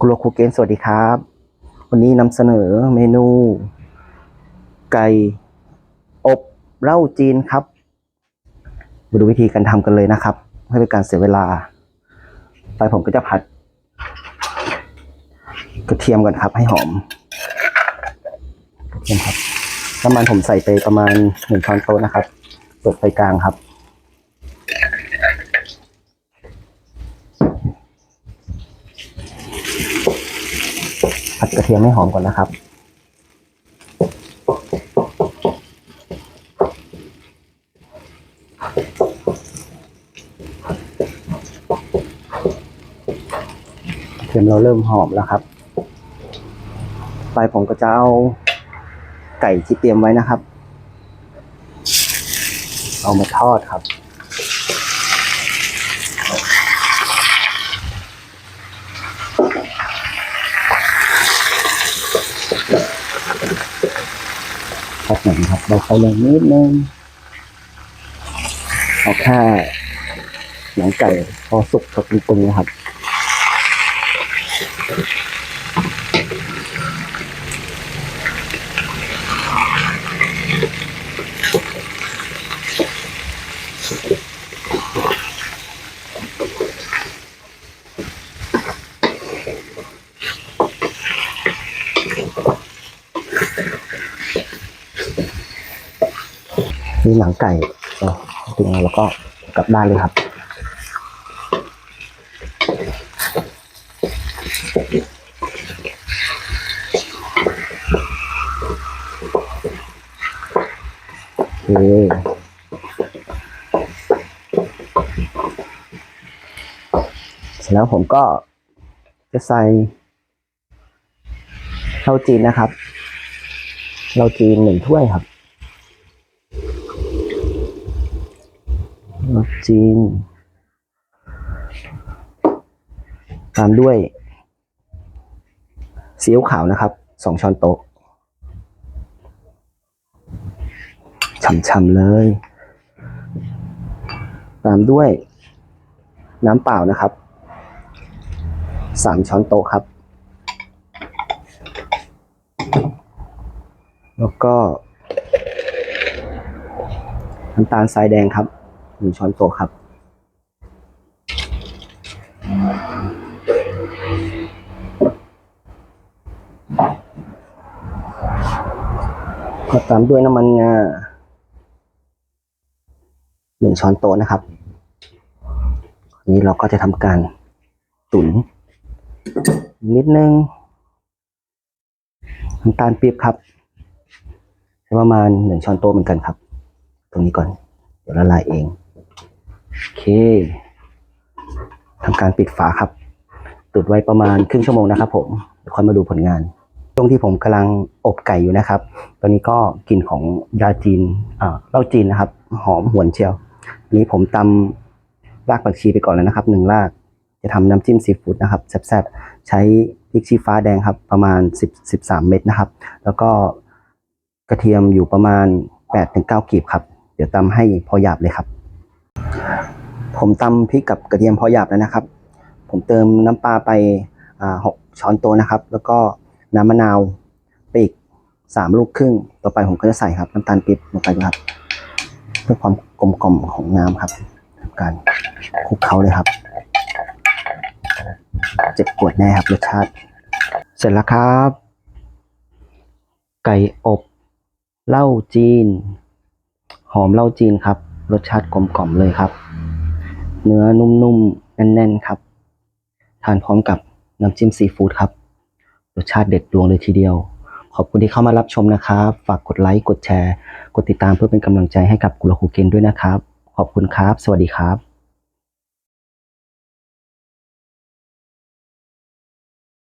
ครัวครูเกนสวัสดีครับ วันนี้นำเสนอเมนู ไก่อบเหล้าจีนครับมาดูวิธีการทำกันเลยนะครับไม่เป็นการเสียเวลา ไปผมก็จะผัด กระเทียมก่อนครับ ให้หอมกระเทียมครับน้ำมันผมใส่ไปประมาณหนึ่งช้อนโต๊ะนะครับเปิดไฟกลางครับ ผัดกระเทียมให้หอมก่อนนะครับกระเทียมเราเริ่มหอมแล้วครับ ไปผมก็จะเอาไก่ที่เตรียมไว้นะครับ เอามาทอดครับ ครับผมครับเราไฟลงนิดนึงเอาแค่หนังไก่พอสุกสักนิดนึงนะครับ มีหนังไก่ก็ดึงเอาแล้วก็กลับด้านเลยครับโอเคเสร็จแล้วผมก็จะใส่เหล้าจีนนะครับเหล้าจีนหนึ่งถ้วยครับ เหล้าจีนตามด้วยซีอิ๊วขาวนะครับสองช้อนโต๊ะช่ำๆเลย ตามด้วยน้ำเปล่านะครับสามช้อนโต๊ะครับ แล้วก็น้ำตาลทรายแดงครับ หนึ่งช้อนโต๊ะครับ ก็ตามด้วยน้ำมันงาหนึ่งช้อนโต๊ะนะครับนนี้เราก็จะทำการตุ๋นนิดนึงน้ำตาลปี๊บครับใช้ประมาณหนึ่งช้อนโต๊ะเหมือนกันครับ ตรงนี้ก่อน เดี๋ยวละลายเอง โอเคทำการปิดฝาครับตุดไว้ประมาณครึ่งชั่วโมงนะครับ ผมเดี๋ยวค่อยมาดูผลงานช่วงที่ผมกำลังอบไก่อยู่นะครับ ตอนนี้ก็กลิ่นของยาจีนอ่าเหล้าจีนนะครับ หอมหวนเชียวอันนี้ผมตำรากผักชีไปก่อนแล้วนะครับหนึ่งราก จะทำน้ำจิ้มซีฟู้ดนะครับแซ่บๆ ใช้พริกชี้ฟ้าแดงครับประมาณ 10 13 เม็ดนะครับ แล้วก็กระเทียมอยู่ประมาณ8ถึง9กีบครับ เดี๋ยวตำให้พอหยาบเลยครับ ผมตำพริกกับกระเทียมพอหยาบแล้วนะครับ ผมเติมน้ำปลาไปหกช้อนโต๊ะนะครับ แล้วก็น้ำมะนาวไปอีกสามลูกครึ่ง ต่อไปผมก็จะใส่ครับน้ำตาลปี๊บลงไปครับเพื่อความกลมกล่อมของน้ำครับทำการคลุกเคล้าเลยครับ เจ็บปวดแน่ครับรสชาติ เสร็จแล้วครับ ไก่อบเหล้าจีน หอมเหล้าจีนครับ รสชาติกลมกล่อมเลยครับ เนื้อนุ่มๆ แน่นๆ ครับ ทานพร้อมกับน้ำจิ้มซีฟู้ดครับ รสชาติเด็ดดวงเลยทีเดียว ขอบคุณที่เข้ามารับชมนะครับ ฝากกดไลค์ กดแชร์ กดติดตามเพื่อเป็นกำลังใจให้กับกุลคูเกนด้วยนะครับ ขอบคุณครับ สวัสดีครับ